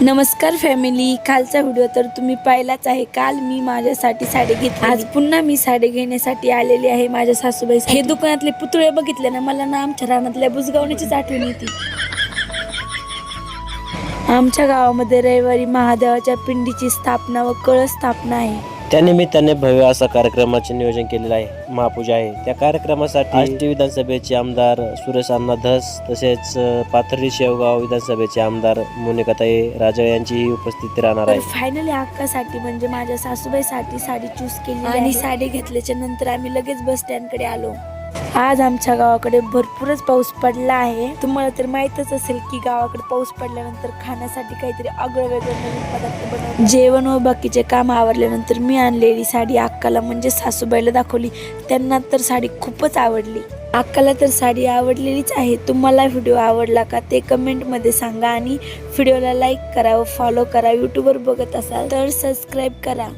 नमस्कार फॅमिली कालचा व्हिडिओ तर तुम्ही पाहिलाच आहे. काल मी माझ्यासाठी साडी घेतली. आज पुन्हा मी साडी घेण्यासाठी आलेली आहे माझ्या सासूबाई हे दुकानातले पुतळे बघितले ना मला ना आमच्या रानातल्या बुजगावण्याचीच आठवण येते. आमच्या गावामध्ये रविवारी महादेवाच्या पिंडीची स्थापना व कळस स्थापना आहे. त्यानिमित्ताने भव्य असा कार्यक्रमाचे नियोजन केलेलं आहे. महापूजा आहे. त्या कार्यक्रमासाठी आष्टी विधानसभेचे आमदार सुरेश अण्णा धस तसेच पाथर्डी शेवगाव विधानसभेचे आमदार मोनिकाताई राजा यांचीही उपस्थिती राहणार आहे. फायनली अक्कासाठी म्हणजे माझ्या सासूबाईसाठी साडी चूज केली आणि साडी घेतल्याच्या नंतर आम्ही लगेच बस स्टँडकडे आलो. आज आमच्या गावाकडे भरपूरच पाऊस पडला आहे. तुम्हाला तर माहीतच असेल की गावाकडे पाऊस पडल्यानंतर खाण्यासाठी काहीतरी आगळं वेगळं नवीन पदार्थ बनवतात. जेवण व बाकीचे काम आवरल्यानंतर मी आणलेली साडी अक्काला म्हणजे सासूबाईला दाखवली. त्यांना तर साडी खूपच आवडली. अक्काला तर साडी आवडलेलीच आहे. तुम्हाला व्हिडिओ आवडला का ते कमेंटमध्ये सांगा आणि व्हिडिओला लाईक करा व फॉलो करा. यूट्यूबवर बघत असाल तर सबस्क्राईब करा.